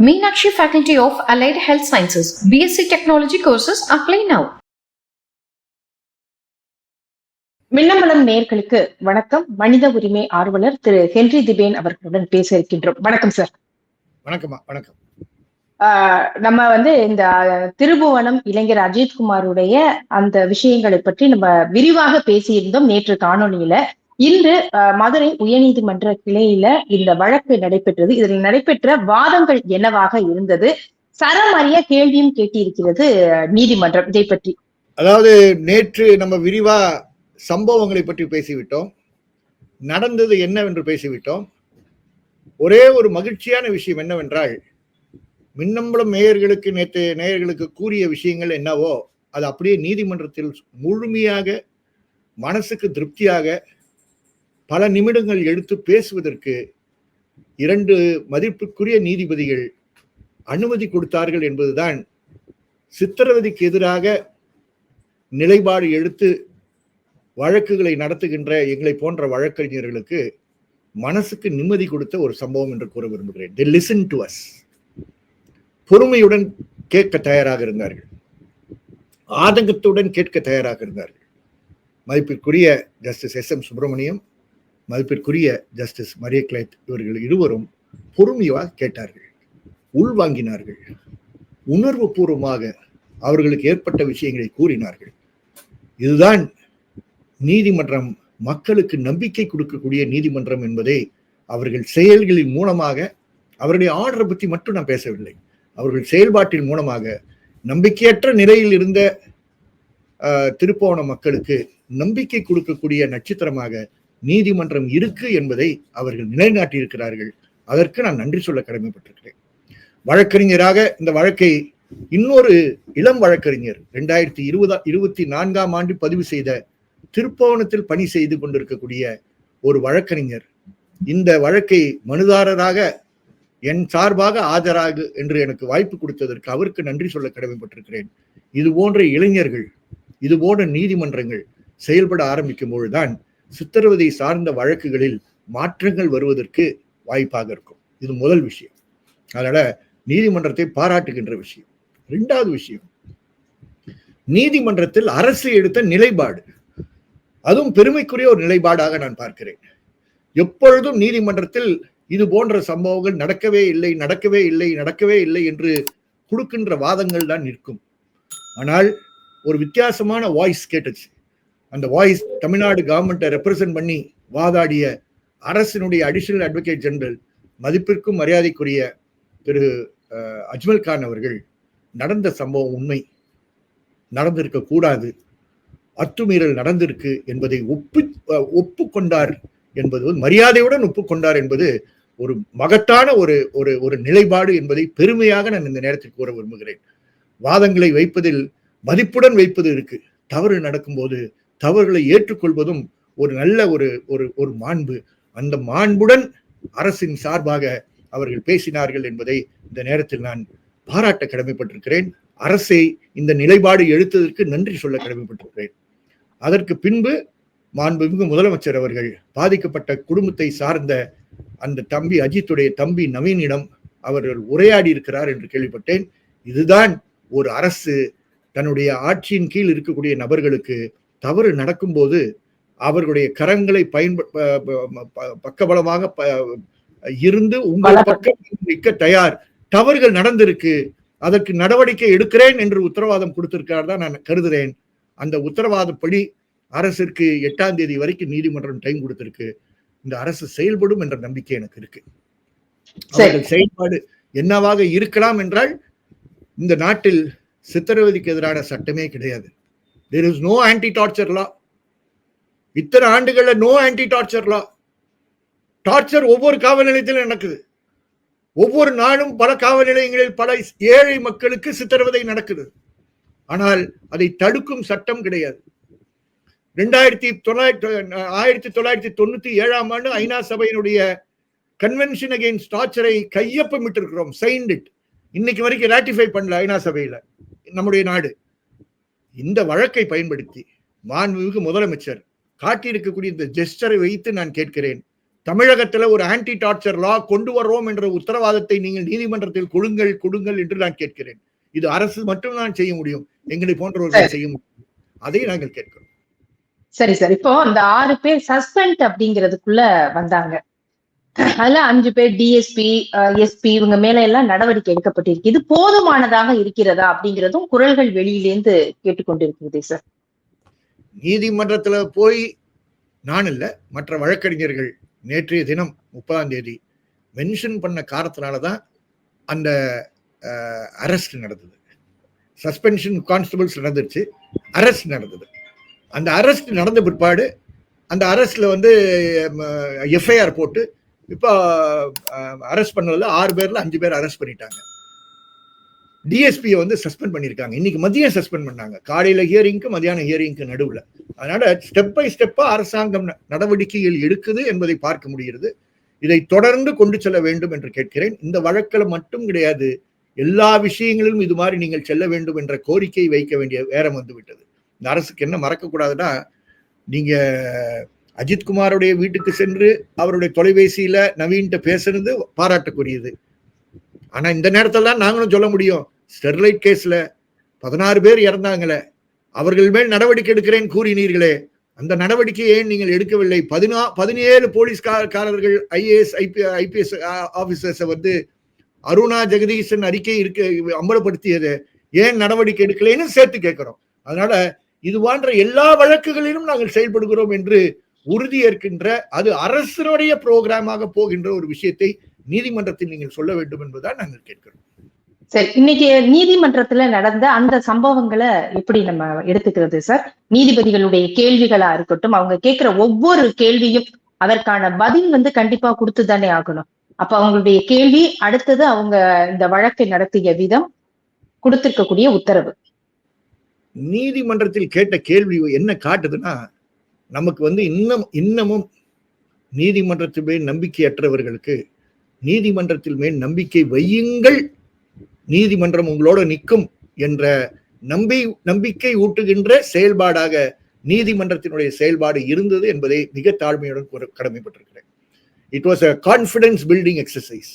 Meenakshi Faculty of Allied Health Sciences, BSc Technology courses apply now. Minnambalam நேயர்களுக்கு வணக்கம். மனித உரிமை ஆர்வலர் திரு ஹென்றி திபேன் அவர்களுடன் பேச இருக்கின்றோம். வணக்கம் சார் வணக்கம்மா வணக்கம். ஆஹ் நம்ம வந்து இந்த திருபுவனம் இளைஞர் அஜித்குமாருடைய அந்த விஷயங்களை பற்றி நம்ம விரிவாக பேசியிருந்தோம் நேற்று காணொளியில. இன்று மதுரை உயர்நீதிமன்ற கிளையில இந்த வழக்கு நடைபெற்றது. இதில் நடைபெற்ற வாதங்கள் என்னவாக இருந்தது? சரமறிய கேள்வியும் கேட்டிருக்கிறது நீதிமன்றம். இதை பற்றி. அதாவது நேற்று நம்ம விரிவா சம்பவங்களை பற்றி பேசிவிட்டோம். நடந்தது என்னவென்று பேசிவிட்டோம். ஒரே ஒரு மகிழ்ச்சியான விஷயம் என்னவென்றால் மின்னம்பலம் நேயர்களுக்கு நேற்று நேயர்களுக்கு கூறிய விஷயங்கள் என்னவோ அது அப்படியே நீதிமன்றத்தில் முழுமையாக மனசுக்கு திருப்தியாக பல நிமிடங்கள் எடுத்து பேசுவதற்கு இரண்டு மதிப்புக்குரிய நீதிபதிகள் அனுமதி கொடுத்தார்கள் என்பதுதான் சித்திரவதைக்கு எதிராக நிலைப்பாடு எடுத்து வழக்குகளை நடத்துகின்ற எங்களை போன்ற வழக்கறிஞர்களுக்கு மனசுக்கு நிம்மதி கொடுத்த ஒரு சம்பவம் என்று கூற விரும்புகிறேன். தி லிசன் டு அஸ் பொறுமையுடன் கேட்க தயாராக இருந்தார்கள். ஆதங்கத்துடன் கேட்க தயாராக இருந்தார்கள். மதிப்பிற்குரிய ஜஸ்டிஸ் எஸ் எம் சுப்பிரமணியம் மதிப்பிற்குரிய ஜஸ்டிஸ் மரிய கிளைத் இவர்கள் இருவரும் பொறுமையாக கேட்டார்கள். உள்வாங்கினார்கள். உணர்வு பூர்வமாக அவர்களுக்கு ஏற்பட்ட விஷயங்களை கூறினார்கள். இதுதான் நீதிமன்றம் மக்களுக்கு நம்பிக்கை கொடுக்கக்கூடிய நீதிமன்றம் என்பதை அவர்கள் செயல்களின் மூலமாக அவருடைய ஆர்டரை பற்றி மட்டும் நான் பேசவில்லை. அவர்கள் செயல்பாட்டின் மூலமாக நம்பிக்கையற்ற நிலையில் இருந்த ஆஹ், திருப்போண மக்களுக்கு நம்பிக்கை கொடுக்கக்கூடிய நட்சத்திரமாக நீதிமன்றம் இருக்கு என்பதை அவர்கள் நிலைநாட்டியிருக்கிறார்கள். அதற்கு நான் நன்றி சொல்ல கடமைப்பட்டிருக்கிறேன். வழக்கறிஞராக இந்த வழக்கை இன்னொரு இளம் வழக்கறிஞர் ரெண்டாயிரத்தி இருபதா இருபத்தி நான்காம் ஆண்டு பதிவு செய்த திருப்போணத்தில் பணி செய்து கொண்டிருக்கக்கூடிய ஒரு வழக்கறிஞர். இந்த வழக்கை மனுதாரராக என் சார்பாக ஆஜராகு என்று எனக்கு வாய்ப்பு கொடுத்ததற்கு அவருக்கு நன்றி சொல்ல கடமைப்பட்டிருக்கிறேன். இது போன்ற இளைஞர்கள் இது போன்ற நீதிமன்றங்கள் செயல்பட ஆரம்பிக்கும் பொழுதுதான் சித்திரவதை சார்ந்த வழக்குகளில் மாற்றங்கள் வருவதற்கு வாய்ப்பாக இருக்கும். இது முதல் விஷயம். அதனால நீதிமன்றத்தை பாராட்டுகின்ற விஷயம். இரண்டாவது விஷயம் நீதிமன்றத்தில் அரசு எடுத்த நிலைப்பாடு. அதுவும் பெருமைக்குரிய ஒரு நிலைப்பாடாக நான் பார்க்கிறேன். எப்பொழுதும் நீதிமன்றத்தில் இது போன்ற சம்பவங்கள் நடக்கவே இல்லை நடக்கவே இல்லை நடக்கவே இல்லை என்று கொடுக்கின்ற வாதங்கள் தான் நிற்கும். ஆனால் ஒரு வித்தியாசமான வாய்ஸ் கேட்டுச்சு. அந்த வாய்ஸ் தமிழ்நாடு கவர்மெண்ட்டை ரெப்ரசன்ட் பண்ணி வாதாடிய அரசினுடைய அடிஷனல் அட்வொகேட் ஜெனரல் மதிப்பிற்கும் மரியாதைக்குரிய திரு அஜ்மல் கான் அவர்கள் நடந்த சம்பவம் உண்மை. நடந்திருக்க கூடாது. அத்துமீறல் நடந்திருக்கு என்பதை ஒப்பு ஒப்புக்கொண்டார் என்பது மரியாதையுடன் ஒப்புக்கொண்டார் என்பது ஒரு மகத்தான ஒரு ஒரு ஒரு நிலைப்பாடு என்பதை பெருமையாக நான் இந்த நேரத்தில் கூற விரும்புகிறேன். வாதங்களை வைப்பதில் மதிப்புடன் வைப்பது இருக்கு. தவறு நடக்கும்போது தவறுகளை ஏற்றுக்கொள்வதும் ஒரு நல்ல ஒரு ஒரு ஒரு மாண்பு. அந்த மாண்புடன் அரசின் சார்பாக அவர்கள் பேசினார்கள் என்பதை இந்த நேரத்தில் நான் பாராட்ட கடமைப்பட்டிருக்கிறேன். அரசை இந்த நிலைப்பாடு எடுத்ததற்கு நன்றி சொல்ல கடமைப்பட்டிருக்கிறேன். அதற்கு பின்பு மாண்புமிகு முதலமைச்சர் அவர்கள் பாதிக்கப்பட்ட குடும்பத்தை சார்ந்த அந்த தம்பி அஜித்துடைய தம்பி நவீனிடம் அவர்கள் உரையாடி இருக்கிறார் என்று கேள்விப்பட்டேன். இதுதான் ஒரு அரசு தன்னுடைய ஆட்சியின் கீழ் இருக்கக்கூடிய நபர்களுக்கு தவறு நடக்கும்போது அவர்களுடைய கரங்களை பயன்ப பக்கபலமாக இருந்து உங்கள் பக்கம் நிற்க தயார். தவறுகள் நடந்திருக்கு. அதற்கு நடவடிக்கை எடுக்கிறேன் என்று உத்தரவாதம் கொடுத்திருக்கார் தான் நான் கருதுகிறேன் அந்த உத்தரவாதப்படி அரசிற்கு எட்டாம் தேதி வரைக்கும் நீதிமன்றம் டைம் கொடுத்திருக்கு. இந்த அரசு செயல்படும் என்ற நம்பிக்கை எனக்கு இருக்கு. அவர்கள் செயல்பாடு என்னவாக இருக்கலாம் என்றால் இந்த நாட்டில் சித்திரவதைக்கு எதிரான சட்டமே கிடையாது. There is no anti torture law இத்தனை ஆண்டுகள்ல no anti torture law torture ஒவ்வொரு காவல் நிலையத்திலும் நடக்குது. ஒவ்வொரு நாளும் பல காவல் நிலையங்களில் பல ஏழை மக்களுக்கு சித்திரவதை நடக்குது. ஆனால் அதை தடுக்கும் சட்டம் கிடையாது. ரெண்டாயிரத்தி தொள்ளாயிரத்தி ஆயிரத்தி தொள்ளாயிரத்தி தொண்ணூத்தி ஏழாம் ஆண்டு ஐநா சபையினுடைய கன்வென்ஷன் அகெயின்ஸ்ட் டார்ச்சரை கையொப்பமிட்டு இருக்கிறோம் சைன்ட் இட் இன்னைக்கு வரைக்கும் ராட்டிஃபை பண்ணல ஐநா சபையில. நம்முடைய நாடு. இந்த வழக்கை பயன்படுத்தி மாண்புமிகு முதலமைச்சர் காட்டியிருக்கக்கூடிய இந்த ஜெஸ்டரை வைத்து நான் கேட்கிறேன். தமிழகத்துல ஒரு ஆன்டி டார்ச்சர் லா கொண்டு வர்றோம் என்ற உத்தரவாதத்தை நீங்கள் நீதிமன்றத்தில் கொடுங்கள் கொடுங்கள் என்று நான் கேட்கிறேன். இது அரசு மட்டும்தான் செய்ய முடியும். எங்களை போன்றவர்கள் செய்ய முடியும். அதை நாங்கள் கேட்கிறோம். சரி சார். இப்போ அந்த ஆறு பேர் சஸ்பெண்ட் அப்படிங்கிறதுக்குள்ள வந்தாங்க. அதுல அஞ்சு பேர் டிஎஸ்பி எஸ்பி இவங்க மேல எல்லாம் நடவடிக்கை எடுக்கப்பட்டிருக்கு. இது போதுமானதாக இருக்கிறதா அப்படிங்கிறதும் குரல்கள் வெளியிலேந்து கேட்டுக்கொண்டிருக்கிறது சார் நீதிமன்றத்துல போய் நான் இல்ல மற்ற வழக்கறிஞர்கள் நேற்றைய தினம் முப்பதாம் தேதி மென்ஷன் பண்ண காரணத்தினாலதான் அந்த அரெஸ்ட் நடந்தது. சஸ்பென்ஷன் கான்ஸ்டபிள்ஸ் நடந்துருச்சு அரெஸ்ட் நடந்தது. அந்த அரெஸ்ட் நடந்த பிற்பாடு அந்த அரெஸ்ட்ல வந்து எஃப்ஐஆர் போட்டு இப்போ அரெஸ்ட் பண்ணதில் ஆறு பேரில் அஞ்சு பேர் அரெஸ்ட் பண்ணிட்டாங்க. டிஎஸ்பியை வந்து சஸ்பெண்ட் பண்ணியிருக்காங்க இன்னைக்கு மதியம் சஸ்பெண்ட் பண்ணாங்க. காலையில் ஹியரிங்க்கு மதியான ஹியரிங்க்கு நடுவில். அதனால ஸ்டெப் பை ஸ்டெப்பாக அரசாங்கம் நடவடிக்கைகள் எடுக்குது என்பதை பார்க்க முடிகிறது. இதை தொடர்ந்து கொண்டு செல்ல வேண்டும் என்று கேட்கிறேன். இந்த வழக்கில் மட்டும் கிடையாது எல்லா விஷயங்களிலும் இது மாதிரி நீங்கள் செல்ல வேண்டும் என்ற கோரிக்கை வைக்க வேண்டிய நேரம் வந்துவிட்டது. இந்த அரசுக்கு என்ன மறக்கக்கூடாதுன்னா நீங்கள் அஜித்குமாருடைய வீட்டுக்கு சென்று அவருடைய தொலைபேசியில நவீன்கிட்ட பேசுறது பாராட்டக்கூடியது. ஆனா இந்த நேரத்தில் தான் நாங்களும் சொல்ல முடியும். ஸ்டெர்லைட் கேஸ்ல பதினாறு பேர் இறந்தாங்களே அவர்கள் மேல் நடவடிக்கை எடுக்கிறேன் கூறினீர்களே அந்த நடவடிக்கையை ஏன் நீங்கள் எடுக்கவில்லை? பதினா பதினேழு போலீஸ்காரர்கள் ஐஏஎஸ் ஐபி ஐபிஎஸ் ஆபீசர்ஸை வந்து அருணா ஜெகதீசன் அறிக்கை இருக்க அம்பலப்படுத்தியது ஏன் நடவடிக்கை எடுக்கலைன்னு சேர்த்து கேட்கிறோம். அதனால இது போன்ற எல்லா வழக்குகளிலும் நாங்கள் செயல்படுகிறோம் என்று உறுதி ஏற்கின்ற அது அரசனுடைய புரோகிராமாக போகின்ற ஒரு விஷயத்தை நீதிமன்றத்தில் நீங்கள் சொல்ல வேண்டும் என்பதுதான் நாங்கள் கேட்கிறோம். சரி இன்னைக்கு நீதிமன்றத்துல நடந்த அந்த சம்பவங்களை எப்படி நம்ம எடுத்துக்கிறது சார் நீதிபதிகளுடைய கேள்விகளா இருக்கட்டும் அவங்க கேட்கிற ஒவ்வொரு கேள்வியும் அதற்கான பதில் வந்து கண்டிப்பா கொடுத்து தானே ஆகணும். அப்ப அவங்களுடைய கேள்வி அடுத்தது அவங்க இந்த வழக்கை நடத்திய விதம் கொடுத்திருக்கக்கூடிய உத்தரவு. நீதிமன்றத்தில் கேட்ட கேள்வி என்ன காட்டுதுன்னா நமக்கு வந்து இன்னும் இன்னமும் நீதிமன்றத்தில் மேல் நம்பிக்கையற்றவர்களுக்கு நீதிமன்றத்தில் மேல் நம்பிக்கை வையுங்கள் நீதிமன்றம் உங்களோட நிற்கும் என்ற நம்பி நம்பிக்கை ஊட்டுகின்ற செயல்பாடாக நீதிமன்றத்தினுடைய செயல்பாடு இருந்தது என்பதை மிக தாழ்மையுடன் கடமைப்பட்டிருக்கிறேன். It was a confidence building exercise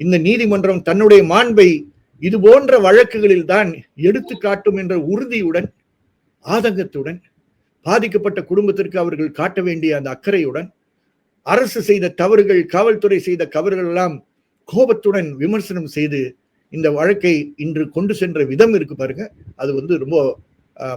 இந்த நீதிமன்றம் தன்னுடைய மாண்பை இது போன்ற வழக்குகளில் தான் எடுத்து காட்டும் என்ற உறுதியுடன் ஆதங்கத்துடன் பாதிக்கப்பட்ட குடும்பத்திற்கு அவர்கள் காட்ட வேண்டிய அந்த அக்கறையுடன் அரசு செய்த தவறுகள் காவல்துறை செய்த தவறுகள் எல்லாம் கோபத்துடன் விமர்சனம் செய்து இந்த வழக்கை இன்று கொண்டு சென்ற விதம் இருக்கு பாருங்க. அது வந்து ரொம்ப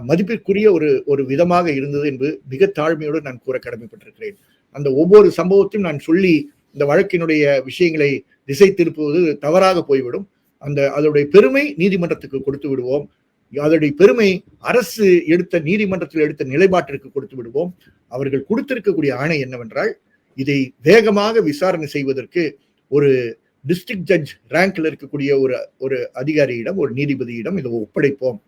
மதிப்பிற்குரிய ஒரு ஒரு விதமாக இருந்தது என்று மிக தாழ்மையோடு நான் கூற கடமைப்பட்டிருக்கிறேன். அந்த ஒவ்வொரு சம்பவத்தையும் நான் சொல்லி இந்த வழக்கினுடைய விஷயங்களை திசை திருப்புவது தவறாக போய்விடும். அந்த அதனுடைய பெருமை நீதிமன்றத்துக்கு கொடுத்து விடுவோம். அதனுடைய பெருமை அரசு எடுத்த நீதிமன்றத்தில் எடுத்த நிலைப்பாட்டிற்கு கொடுத்து விடுவோம். அவர்கள் கொடுத்திருக்கக்கூடிய ஆணை என்னவென்றால் இதை வேகமாக விசாரணை செய்வதற்கு ஒரு டிஸ்ட்ரிக்ட் ஜட்ஜ் ரேங்க்ல இருக்கக்கூடிய ஒரு ஒரு அதிகாரியிடம் ஒரு நீதிபதியிடம் இதை ஒப்படைப்போம்.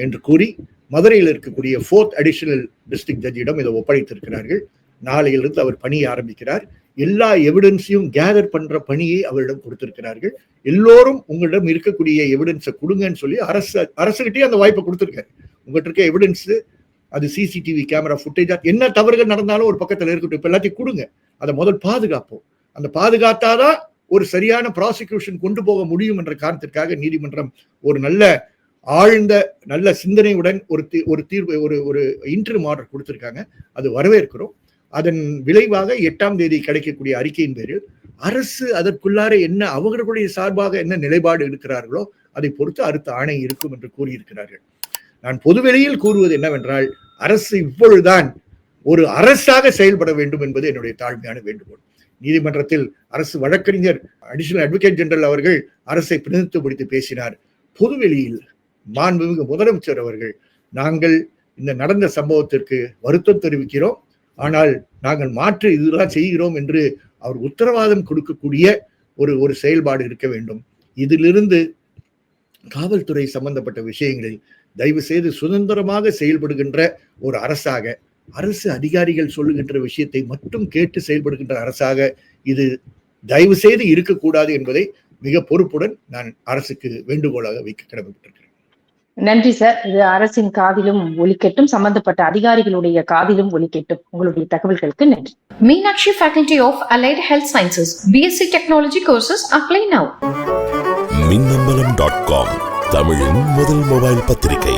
என்று கூறி மதுரையில் இருக்கக்கூடிய ஃபோர்த் அடிஷனல் டிஸ்ட்ரிக்ட் ஜட்ஜிடம் இதை ஒப்படைத்திருக்கிறார்கள். நாளையிலிருந்து அவர் பணியை ஆரம்பிக்கிறார். எல்லா எவிடன்ஸையும் கேதர் பண்ற பணியை அவரிடம் கொடுத்திருக்கிறார்கள். எல்லோரும் உங்களிடம் இருக்கக்கூடிய எவிடன்ஸை கொடுங்கன்னு சொல்லி அரசு அரசுகிட்டே அந்த வாய்ப்பை கொடுத்துருக்காரு. உங்கள்கிட்ட இருக்க எவிடன்ஸ் அது சிசிடிவி கேமரா ஃபுட்டேஜா என்ன தவறுகள் நடந்தாலும் ஒரு பக்கத்தில் இருக்கட்டும். இப்போ எல்லாத்தையும் கொடுங்க. அதை முதல் பாதுகாப்போம். அந்த பாதுகாத்தாதான் ஒரு சரியான ப்ராசிக்யூஷன் கொண்டு போக முடியும் என்ற காரணத்திற்காக நீதிமன்றம் ஒரு நல்ல ஆழ்ந்த நல்ல சிந்தனையுடன் ஒரு ஒரு தீர்வு ஒரு ஒரு இன்டர்வியூ ஆர்டர் கொடுத்துருக்காங்க. அது வரவேற்கிறோம். அதன் விளைவாக எட்டாம் தேதி கிடைக்கக்கூடிய அறிக்கையின் பேரில் அரசு அதற்குள்ளார என்ன அவர்களுடைய சார்பாக என்ன நிலைப்பாடு இருக்கிறார்களோ அதை பொறுத்து அடுத்த ஆணை இருக்கும் என்று கூறியிருக்கிறார்கள். நான் பொதுவெளியில் கூறுவது என்னவென்றால் அரசு இப்பொழுதுதான் ஒரு அரசாக செயல்பட வேண்டும் என்பது என்னுடைய தாழ்மையான வேண்டுகோள். நீதிமன்றத்தில் அரசு வழக்கறிஞர் அடிஷனல் அட்வொகேட் ஜெனரல் அவர்கள் அரசை பிரதிநிதித்துவப்படுத்தி பேசினார். பொதுவெளியில் மாண்புமிகு முதலமைச்சர் அவர்கள் நாங்கள் இந்த நடந்த சம்பவத்திற்கு வருத்தம் தெரிவிக்கிறோம். ஆனால் நாங்கள் மாற்று இதுதான் செய்கிறோம் என்று அவர் உத்தரவாதம் கொடுக்கக்கூடிய ஒரு ஒரு செயல்பாடு இருக்க வேண்டும். இதிலிருந்து காவல்துறை சம்பந்தப்பட்ட விஷயங்களில் தயவு செய்து சுதந்திரமாக செயல்படுகின்ற ஒரு அரசாக அரசு அதிகாரிகள் சொல்லுகின்ற விஷயத்தை மட்டும் கேட்டு செயல்படுகின்ற அரசாக இது தயவு செய்து இருக்கக்கூடாது என்பதை மிக பொறுப்புடன் நான் அரசுக்கு வேண்டுகோளாக வைக்க கடமைப்பட்டிருக்கிறேன். நன்றி சார் இது அரசின் காதிலும் ஒலிக்கட்டும் சம்பந்தப்பட்ட அதிகாரிகளுடைய காதிலும் ஒலிக்கட்டும் உங்களுடைய தகவல்களுக்கு நன்றி Meenakshi Faculty of Allied Health Sciences. BSc Technology courses apply now. Minnambalam dot com தமிழின் முதல் மொபைல் பத்திரிகை